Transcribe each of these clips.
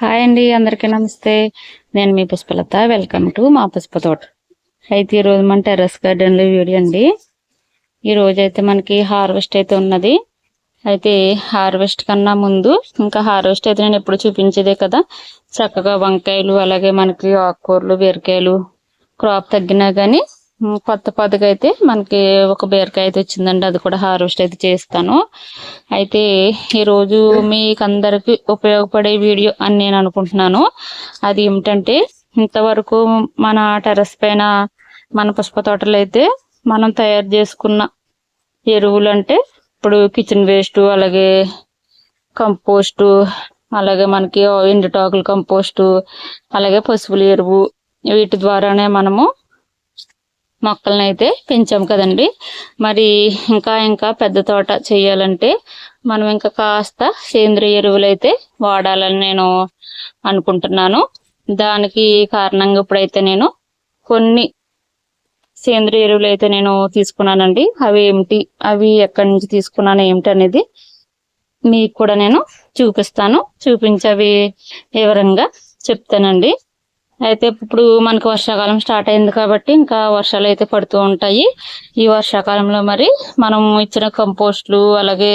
Hi అండి అందరికీ నమస్తే. నేను మీ పుష్పలత వెల్కమ్ టు మా పుష్ప తోట. అయితే ఈరోజు మన టెర్రస్ గార్డెన్లో వీడియో అండి. ఈ అయితే మనకి హార్వెస్ట్ అయితే ఉన్నది. అయితే హార్వెస్ట్ కన్నా ముందు ఇంకా హార్వెస్ట్ అయితే నేను ఎప్పుడు చూపించేదే కదా. చక్కగా వంకాయలు అలాగే మనకి ఆకుకూరలు బీరకాయలు క్రాప్ తగ్గినా కానీ కొత్త పొదగా అయితే మనకి ఒక బీరకాయ అయితే వచ్చిందండి. అది కూడా హార్వెస్ట్ అయితే చేస్తాను. అయితే ఈరోజు మీకు అందరికి ఉపయోగపడే వీడియో అని నేను అనుకుంటున్నాను. అది ఏమిటంటే ఇంతవరకు మన టెర్రస్ పైన మన పుష్ప తోటలు అయితే మనం తయారు చేసుకున్న ఎరువులు అంటే ఇప్పుడు కిచెన్ వేస్ట్ అలాగే కంపోస్టు అలాగే మనకి ఎండుటాకుల కంపోస్టు అలాగే పశువుల ఎరువు వీటి ద్వారానే మనము మొక్కలను అయితే పెంచాం కదండి. మరి ఇంకా ఇంకా పెద్ద తోట చేయాలంటే మనం ఇంకా కాస్త సేంద్రియ ఎరువులు అయితే వాడాలని నేను అనుకుంటున్నాను. దానికి కారణంగా ఇప్పుడైతే నేను కొన్ని సేంద్రియ ఎరువులు అయితే నేను తీసుకున్నానండి. అవి ఏమిటి అవి ఎక్కడి నుంచి తీసుకున్నాను ఏమిటి అనేది మీకు కూడా నేను చూపిస్తాను. చూపించి అవి వివరంగా చెప్తానండి. అయితే ఇప్పుడు మనకు వర్షాకాలం స్టార్ట్ అయింది కాబట్టి ఇంకా వర్షాలు అయితే పడుతూ ఉంటాయి. ఈ వర్షాకాలంలో మరి మనం ఇచ్చిన కంపోస్ట్లు అలాగే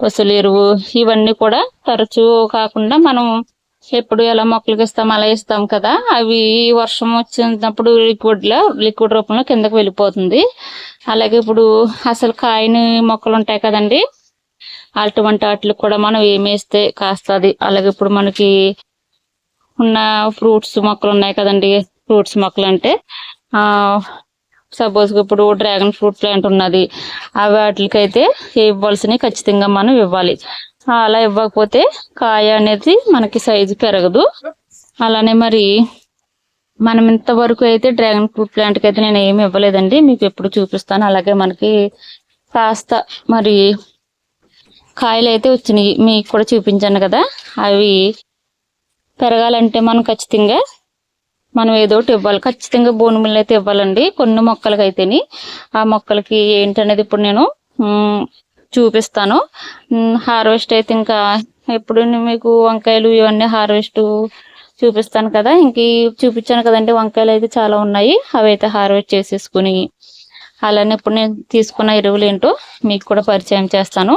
పశువుల ఎరువు ఇవన్నీ కూడా తరచూ కాకుండా మనం ఎప్పుడు ఎలా మొక్కలకి ఇస్తాం అలా ఇస్తాం కదా. అవి వర్షం వచ్చినప్పుడు లిక్విడ్లో లిక్విడ్ రూపంలో కిందకి వెళ్ళిపోతుంది. అలాగే ఇప్పుడు అసలు కాయని మొక్కలు ఉంటాయి కదండి. అటువంటి వాటికి కూడా మనం ఏమేస్తే కాస్తుంది. అలాగే ఇప్పుడు మనకి ఉన్న ఫ్రూట్స్ మొక్కలు ఉన్నాయి కదండి. ఫ్రూట్స్ మొక్కలు అంటే సపోజ్ ఇప్పుడు డ్రాగన్ ఫ్రూట్ ప్లాంట్ ఉన్నది. వాటికైతే ఇవ్వాల్సినవి ఖచ్చితంగా మనం ఇవ్వాలి. అలా ఇవ్వకపోతే కాయ అనేది మనకి సైజు పెరగదు. అలానే మరి మనం ఇంతవరకు అయితే డ్రాగన్ ఫ్రూట్ ప్లాంట్కి అయితే నేను ఏమి ఇవ్వలేదండి. మీకు ఎప్పుడు చూపిస్తాను. అలాగే మనకి కాస్త మరి కాయలు అయితే వచ్చినాయి. మీకు కూడా చూపించాను కదా. అవి పెరగాలంటే మనం ఖచ్చితంగా మనం ఏదో ఒకటి ఇవ్వాలి. ఖచ్చితంగా బోనుములు అయితే ఇవ్వాలండి. కొన్ని మొక్కలకి అయితేని. ఆ మొక్కలకి ఏంటనేది ఇప్పుడు నేను చూపిస్తాను. హార్వెస్ట్ అయితే ఇంకా ఎప్పుడు మీకు వంకాయలు ఇవన్నీ హార్వెస్ట్ చూపిస్తాను కదా. ఇంక చూపించాను కదండి వంకాయలు అయితే చాలా ఉన్నాయి. అవి అయితే హార్వెస్ట్ చేసేసుకుని అలానే ఇప్పుడు నేను తీసుకున్న ఎరువులు ఏంటో మీకు కూడా పరిచయం చేస్తాను.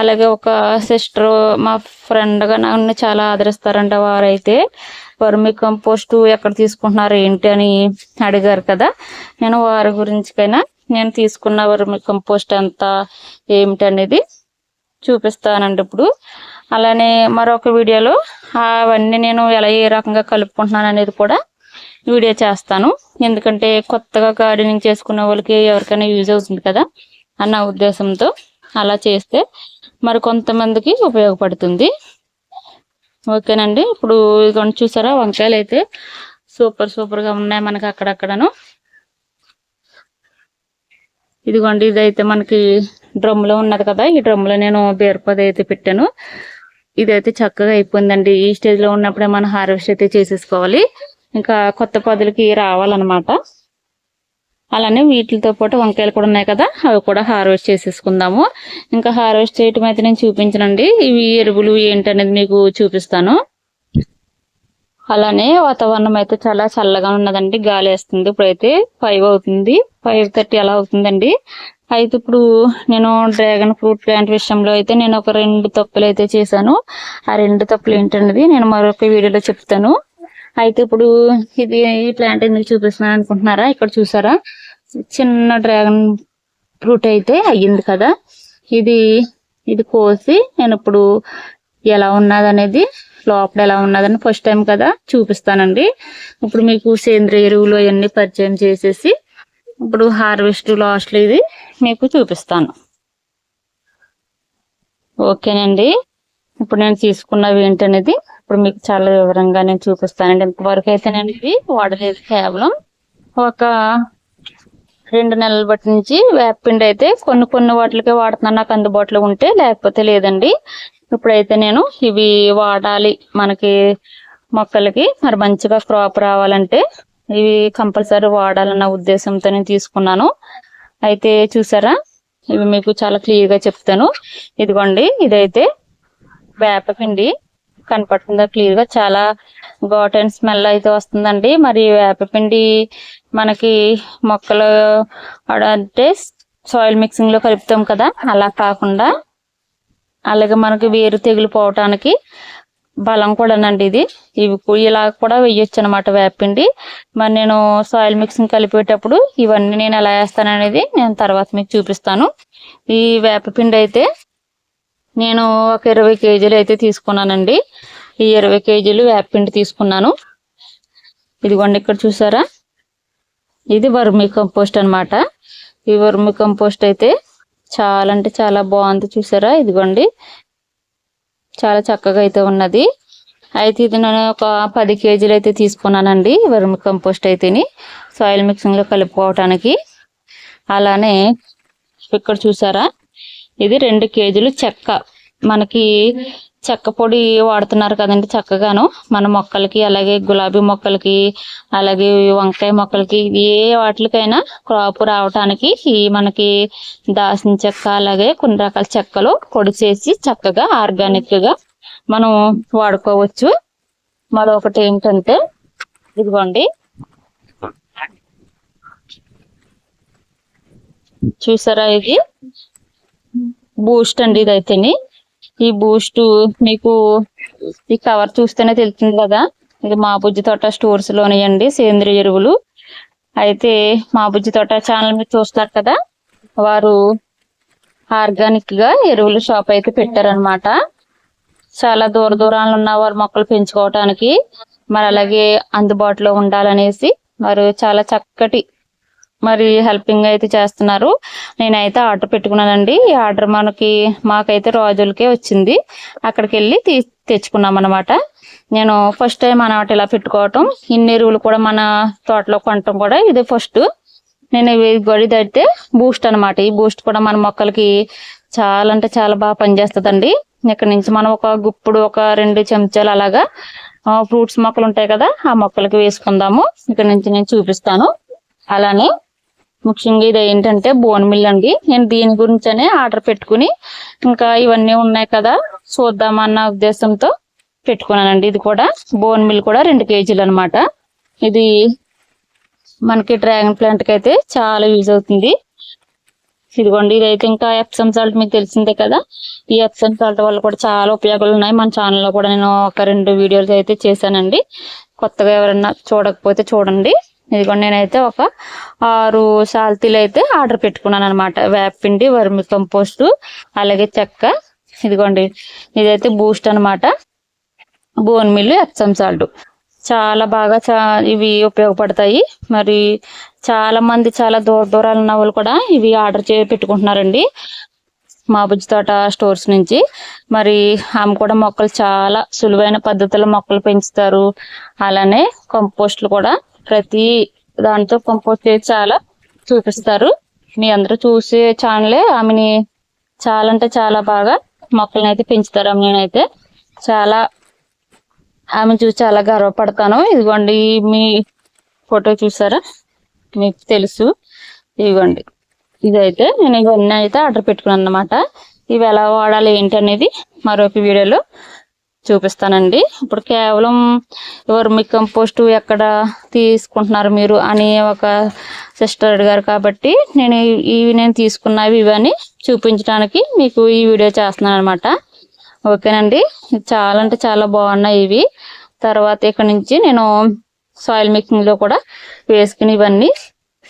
అలాగే ఒక సిస్టర్ మా ఫ్రెండ్గా నన్ను చాలా ఆదరిస్తారంట వారైతే. వర్మి కంపోస్ట్ ఎక్కడ తీసుకుంటున్నారు ఏంటి అని అడిగారు కదా. నేను వారి గురించికైనా నేను తీసుకున్న వర్మి కంపోస్ట్ ఎంత ఏమిటి అనేది చూపిస్తానండి ఇప్పుడు. అలానే మరొక వీడియోలో అవన్నీ నేను ఎలా ఏ రకంగా కలుపుకుంటున్నాను అనేది కూడా వీడియో చేస్తాను. ఎందుకంటే కొత్తగా గార్డెనింగ్ చేసుకున్న వాళ్ళకి ఎవరికైనా యూజ్ అవుతుంది కదా అన్న ఉద్దేశంతో అలా చేస్తే మరి కొంతమందికి ఉపయోగపడుతుంది. ఓకేనండి. ఇప్పుడు ఇదిగోండి చూసారా? వంకాయలు అయితే సూపర్ సూపర్గా ఉన్నాయి మనకి అక్కడక్కడను. ఇదిగోండి ఇదైతే మనకి డ్రమ్లో ఉన్నది కదా. ఈ డ్రమ్లో నేను బీరపది అయితే పెట్టాను. ఇదైతే చక్కగా అయిపోయిందండి. ఈ స్టేజ్లో ఉన్నప్పుడే మనం హార్వెస్ట్ అయితే చేసేసుకోవాలి. ఇంకా కొత్త పొదలకి రావాలన్నమాట. అలానే వీటితో పాటు వంకాయలు కూడా ఉన్నాయి కదా అవి కూడా హార్వెస్ట్ చేసేసుకుందాము. ఇంకా హార్వెస్ట్ చేయటం అయితే నేను చూపించనండి. ఇవి ఎరువులు ఏంటనేది మీకు చూపిస్తాను. అలానే వాతావరణం అయితే చాలా చల్లగా ఉన్నదండి గాలి వేస్తుంది ఇప్పుడైతే. ఫైవ్ అవుతుంది. ఫైవ్ థర్టీ అలా అవుతుందండి. అయితే ఇప్పుడు నేను డ్రాగన్ ఫ్రూట్ ప్లాంట్ విషయంలో అయితే నేను ఒక రెండు తప్పులు అయితే చేశాను. ఆ రెండు తప్పులు ఏంటనేది నేను మరొక వీడియోలో చెప్తాను. అయితే ఇప్పుడు ఇది ఈ ప్లాంట్ ఎందుకు చూపిస్తున్నాను అనుకుంటున్నారా? ఇక్కడ చూసారా? చిన్న డ్రాగన్ ఫ్రూట్ అయితే అయ్యింది కదా. ఇది ఇది కోసి నేను ఇప్పుడు ఎలా ఉన్నదనేది లోపల ఎలా ఉన్నదని ఫస్ట్ టైం కదా చూపిస్తానండి. ఇప్పుడు మీకు సేంద్రియ ఎరువులు అవన్నీ పరిచయం చేసేసి ఇప్పుడు హార్వెస్ట్ లాస్ట్లో ఇది మీకు చూపిస్తాను. ఓకేనండి. ఇప్పుడు నేను తీసుకున్నవి ఏంటనేది ఇప్పుడు మీకు చాలా వివరంగా నేను చూపిస్తానండి. ఇంతవరకు అయితే నేను ఇది వాడలేదు కేవలం. ఒక రెండు నెలల బట్టి నుంచి వేపపిండి అయితే కొన్ని కొన్ని వాటికి వాడుతున్నాను. నాకు అందుబాటులో ఉంటే లేకపోతే లేదండి. ఇప్పుడైతే నేను ఇవి వాడాలి మనకి మొక్కలకి. మరి మంచిగా క్రాప్ రావాలంటే ఇవి కంపల్సరీ వాడాలన్న ఉద్దేశంతో నేను తీసుకున్నాను. అయితే చూసారా? ఇవి మీకు చాలా క్లియర్గా చెప్తాను. ఇదిగోండి ఇదైతే వేపపిండి కనపడుతుందా క్లియర్గా చాలా బాటన్ స్మెల్ అయితే వస్తుందండి. మరి వేపపిండి మనకి మొక్కలు అంటే సాయిల్ మిక్సింగ్లో కలుపుతాం కదా అలా కాకుండా అలాగే మనకి వేరు తెగులు పోవటానికి బలం కూడానండి ఇది. ఇవి ఇలా కూడా వేయొచ్చు అనమాట వేపిండి మరి నేను సాయిల్ మిక్సింగ్ కలిపేటప్పుడు ఇవన్నీ నేను ఎలా వేస్తాను అనేది నేను తర్వాత మీకు చూపిస్తాను. ఈ వేపపిండి అయితే నేను ఒక ఇరవై కేజీలు అయితే తీసుకున్నానండి. ఈ ఇరవై కేజీలు వేపపిండి తీసుకున్నాను. ఇదిగోండి ఇక్కడ చూసారా? ఇది వర్మి కంపోస్ట్ అనమాట ఈ వర్మి కంపోస్ట్ అయితే చాలా అంటే చాలా బాగుంది చూసారా? ఇదిగోండి. చాలా చక్కగా అయితే ఉన్నది. అయితే ఇది నేను ఒక పది కేజీలు అయితే తీసుకున్నానండి వర్మి కంపోస్ట్ అయితేని. సాయిల్ మిక్సింగ్లో కలుపుకోవటానికి. అలానే ఇక్కడ చూసారా? ఇది రెండు కేజీలు చెక్క. మనకి చెక్క పొడి వాడుతున్నారు కదండి చక్కగాను. మన మొక్కలకి అలాగే గులాబీ మొక్కలకి అలాగే వంకాయ మొక్కలకి ఏ వాటికైనా క్రాప్ రావటానికి ఈ మనకి దాసిన చెక్క అలాగే కొన్ని రకాల చెక్కలు పొడి చేసి చక్కగా ఆర్గానిక్గా మనం వాడుకోవచ్చు. మరొకటి ఏంటంటే ఇదిగోండి. చూసారా ఇది? బూస్ట్ అండి ఇదైతేని. ఈ బూస్ట్ మీకు ఈ కవర్ చూస్తేనే తెలుస్తుంది కదా. ఇది మా బుజ్జి తోట స్టోర్స్ లోనియండి సేంద్రియ ఎరువులు. అయితే మా బుజ్జి తోట ఛానల్ మీరు చూస్తారు కదా. వారు ఆర్గానిక్గా ఎరువుల షాప్ అయితే పెట్టారనమాట చాలా దూర దూరాలు ఉన్న వారు మొక్కలు పెంచుకోవటానికి మరి అలాగే అందుబాటులో ఉండాలనేసి వారు చాలా చక్కటి మరి హెల్పింగ్ అయితే చేస్తున్నారు. నేనైతే ఆర్డర్ పెట్టుకున్నానండి. ఈ ఆర్డర్ మనకి మాకైతే రోజులకే వచ్చింది. అక్కడికి వెళ్ళి తీ తెచ్చుకున్నాం అనమాట నేను ఫస్ట్ టైం అనమాట ఇలా పెట్టుకోవటం. ఇన్ని ఎరువులు కూడా మన తోటలో కొనటం కూడా ఇది ఫస్ట్ నేను ఇవి గొడి తడితే బూస్ట్ అనమాట ఈ బూస్ట్ కూడా మన మొక్కలకి చాలా అంటే చాలా బాగా పనిచేస్తుందండి. ఇక్కడ నుంచి మనం ఒక గుప్పుడు ఒక రెండు చెంచాలు అలాగా ఫ్రూట్స్ మొక్కలు ఉంటాయి కదా ఆ మొక్కలకి వేసుకుందాము. ఇక్కడ నుంచి నేను చూపిస్తాను. అలానే ముఖ్యంగా ఇది ఏంటంటే బోన్ మిల్ అండి. నేను దీని గురించనే ఆర్డర్ పెట్టుకుని ఇంకా ఇవన్నీ ఉన్నాయి కదా చూద్దామన్న ఉద్దేశంతో పెట్టుకున్నానండి. ఇది కూడా బోన్ మిల్ కూడా రెండు కేజీలు అనమాట ఇది మనకి డ్రాగన్ ప్లాంట్కి అయితే చాలా యూజ్ అవుతుంది. ఇదిగోండి ఇదైతే ఇంకా ఎప్సమ్ సాల్ట్ మీకు తెలిసిందే కదా. ఈ ఎప్సమ్ సాల్ట్ వల్ల కూడా చాలా ఉపయోగాలు ఉన్నాయి. మన ఛానల్లో కూడా నేను ఒక రెండు వీడియోలు అయితే చేశానండి. కొత్తగా ఎవరన్నా చూడకపోతే చూడండి. ఇదిగోండి నేనైతే ఒక ఆరు సాల్తీలు అయితే ఆర్డర్ పెట్టుకున్నాను అనమాట వేపిండి వర్మి కంపోస్ట్ అలాగే చెక్క. ఇదిగోండి ఇదైతే బూస్ట్ అన్నమాట. Bone meal Epsom salt. చాలా బాగా చా ఇవి ఉపయోగపడతాయి. మరి చాలా మంది చాలా దూర దూరాలు ఉన్న వాళ్ళు కూడా ఇవి ఆర్డర్ చే పెట్టుకుంటున్నారండి. మా బుజ్జి తోట స్టోర్స్ నుంచి. మరి ఆమె కూడా మొక్కలు చాలా సులువైన పద్ధతిలో మొక్కలు పెంచుతారు. అలానే కంపోస్ట్లు కూడా. ప్రతి దాంతో కంపోజ్ చేసి చాలా చూపిస్తారు. మీ అందరూ చూసే ఛానలే ఆమెని చాలా అంటే చాలా బాగా మొక్కలను అయితే పెంచుతారు నేనైతే. చాలా ఆమె చూసి చాలా గర్వపడతాను. ఇదిగోండి మీ ఫోటో చూసారా? మీకు తెలుసు. ఇదిగోండి. ఇదైతే నేను ఇవన్నీ అయితే ఆర్డర్ పెట్టుకున్నాను అనమాట ఇవి ఎలా వాడాలి ఏంటి అనేది మరొక వీడియోలో చూపిస్తానండి. ఇప్పుడు కేవలం వర్మి కంపోస్ట్ ఎక్కడ తీసుకుంటున్నారు మీరు అని ఒక సిస్టర్ అడిగారు కాబట్టి నేను ఇవి- నేను తీసుకున్నవి ఇవన్నీ చూపించడానికి మీకు ఈ వీడియో చేస్తున్నాను అనమాట ఓకేనండి? చాలా అంటే చాలా బాగున్నాయి ఇవి. తర్వాత ఇక్కడ నుంచి నేను సాయిల్ మిక్సింగ్లో కూడా వేసుకుని ఇవన్నీ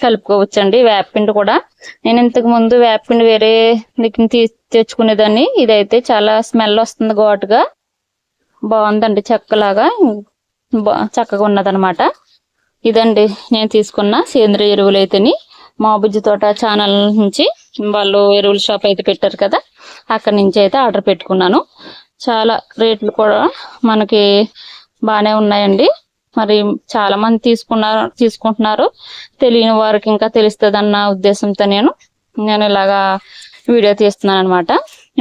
కలుపుకోవచ్చండి. వేపపిండి కూడా. నేను ఇంతకు ముందు వేపిండి వేరే దగ్గర తీ తెచ్చుకునేదాన్ని. ఇదైతే చాలా స్మెల్ వస్తుంది ఘాటుగా. బాగుందండి చెక్కలాగా. బా చక్కగా ఉన్నదనమాట. ఇదండి నేను తీసుకున్న సేంద్రియ ఎరువులు అయితేని మా బుజ్జి తోట ఛానల్ నుంచి వాళ్ళు ఎరువుల షాప్ అయితే పెట్టారు కదా అక్కడి నుంచి అయితే ఆర్డర్ పెట్టుకున్నాను. చాలా రేట్లు కూడా మనకి బాగానే ఉన్నాయండి. మరి చాలా మంది తీసుకున్నారు తీసుకుంటున్నారు. తెలియని వారికి ఇంకా తెలుస్తుంది అన్న ఉద్దేశంతో నేను నేను ఇలాగా వీడియో తీస్తున్నాను అనమాట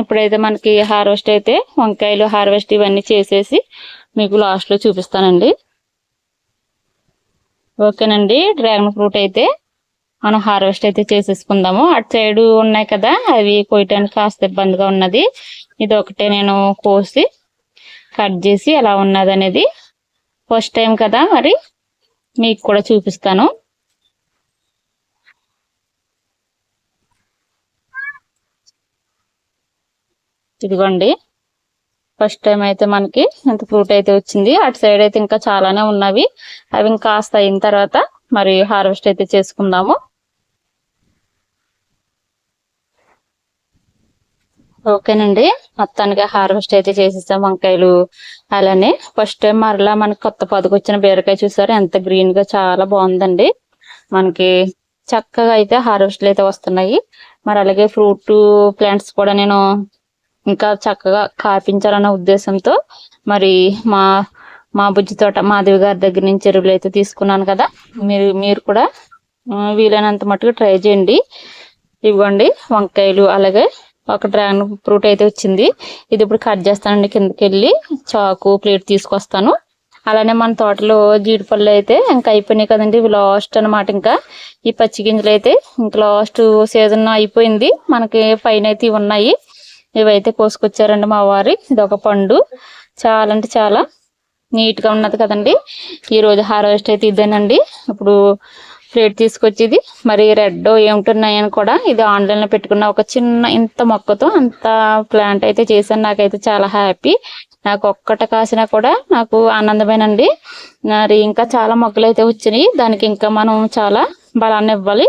ఇప్పుడైతే మనకి హార్వెస్ట్ అయితే వంకాయలు హార్వెస్ట్ ఇవన్నీ చేసేసి మీకు లాస్ట్లో చూపిస్తానండి. ఓకేనండి. డ్రాగన్ ఫ్రూట్ అయితే మనం హార్వెస్ట్ అయితే చేసేసుకుందాము. అటు సైడ్ ఉన్నాయి కదా అవి కోయటానికి కాస్త ఇబ్బందిగా ఉన్నది. ఇది ఒకటే నేను కోసి కట్ చేసి ఎలా ఉన్నది అనేది ఫస్ట్ టైం కదా మరి మీకు కూడా చూపిస్తాను. ఇదిగోండి. ఫస్ట్ టైం అయితే మనకి ఇంత ఫ్రూట్ అయితే వచ్చింది. అటు సైడ్ అయితే ఇంకా చాలానే ఉన్నవి. అవి ఇంకా కాస్త అయిన తర్వాత మరి హార్వెస్ట్ అయితే చేసుకుందాము. ఓకేనండి. మొత్తానికి హార్వెస్ట్ అయితే చేసేసాం వంకాయలు అలానే. ఫస్ట్ టైం మరలా మనకి కొత్త పొదకొచ్చిన బీరకాయ చూసారు? ఎంత గ్రీన్గా చాలా బాగుందండి. మనకి చక్కగా అయితే హార్వెస్ట్లు అయితే వస్తున్నాయి. మరి అలాగే ఫ్రూట్ ప్లాంట్స్ కూడా నేను ఇంకా చక్కగా కాపించాలన్న ఉద్దేశంతో మరి మా మా బుజ్జి తోట మాధవి గారి దగ్గర నుంచి ఎరువులు అయితే తీసుకున్నాను కదా. మీరు మీరు కూడా వీలైనంత మటుకు ట్రై చేయండి. ఇవ్వండి వంకాయలు అలాగే ఒక డ్రాగన్ ఫ్రూట్ అయితే వచ్చింది. ఇది ఇప్పుడు కట్ చేస్తానండి కిందకి వెళ్ళి చాకు ప్లేట్ తీసుకొస్తాను. అలానే మన తోటలో జీడిపళ్ళు అయితే ఇంకా అయిపోయినాయి కదండి. ఇవి లాస్ట్ అన్నమాట ఇంకా. ఈ పచ్చి గింజలు అయితే ఇంకా లాస్ట్ సీజన్ అయిపోయింది. మనకి పైన అయితే ఉన్నాయి. ఇవైతే కోసుకొచ్చారండి మా వారి. ఇది ఒక పండు. చాలా అంటే చాలా నీట్గా ఉన్నది కదండి. ఈ రోజు హార్వెస్ట్ అయితే ఇదేనండి. ఇప్పుడు ప్లేట్ తీసుకొచ్చేది మరి రెడ్ ఏమిటున్నాయని కూడా ఇది ఆన్లైన్లో పెట్టుకున్న ఒక చిన్న ఇంత మొక్కతో అంత ప్లాంట్ అయితే చేశాను. నాకైతే చాలా హ్యాపీ. నాకు ఒక్కట కాసినా కూడా నాకు ఆనందమేనండి. మరి ఇంకా చాలా మొక్కలు అయితే వచ్చినాయి. దానికి ఇంకా మనం చాలా బలాన్ని ఇవ్వాలి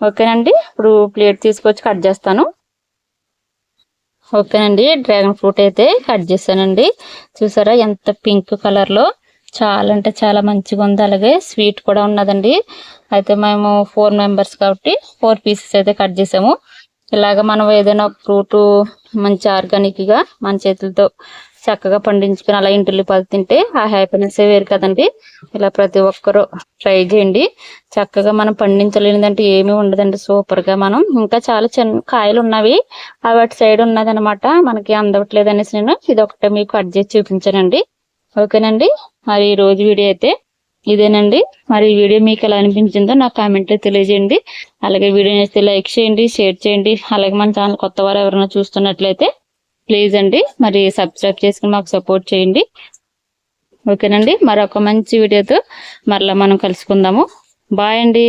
ఓకేనండి. ఇప్పుడు ప్లేట్ తీసుకొచ్చి కట్ చేస్తాను. ఓకేనండి. డ్రాగన్ ఫ్రూట్ అయితే కట్ చేశానండి. చూసారా ఎంత పింక్ కలర్లో. చాలా అంటే చాలా మంచిగా ఉంది. అలాగే స్వీట్ కూడా ఉన్నదండి. అయితే మేము ఫోర్ మెంబర్స్ కాబట్టి ఫోర్ పీసెస్ అయితే కట్ చేసాము. ఇలాగ మనం ఏదైనా ఫ్రూట్ మంచి ఆర్గానిక్గా మన చేతులతో చక్కగా పండించుకుని అలా ఇంటిల్లి పది తింటే ఆ హ్యాపీనెస్ వేరు కదండి. ఇలా ప్రతి ఒక్కరూ ట్రై చేయండి. చక్కగా మనం పండించలేనిదంటే ఏమీ ఉండదండి. సూపర్గా మనం ఇంకా చాలా చిన్న కాయలు ఉన్నవి అవి సైడ్ ఉన్నదన్నమాట. మనకి అందవట్లేదు అనేసి నేను ఇది ఒకటే మీకు కట్ చేసి చూపించానండి. ఓకేనండి? మరి ఈ రోజు వీడియో అయితే ఇదేనండి. మరి ఈ వీడియో మీకు ఎలా అనిపించిందో నాకు కామెంట్లో తెలియజేయండి. అలాగే వీడియో నచ్చితే లైక్ చేయండి షేర్ చేయండి. అలాగే మన ఛానల్ కొత్త వారు ఎవరైనా చూస్తున్నట్లయితే ప్లీజ్ అండి మరి సబ్స్క్రైబ్ చేసుకుని మాకు సపోర్ట్ చేయండి. ఓకేనండి మరొక మంచి వీడియోతో మరలా మనం కలుసుకుందాము. బాయ్ అండి.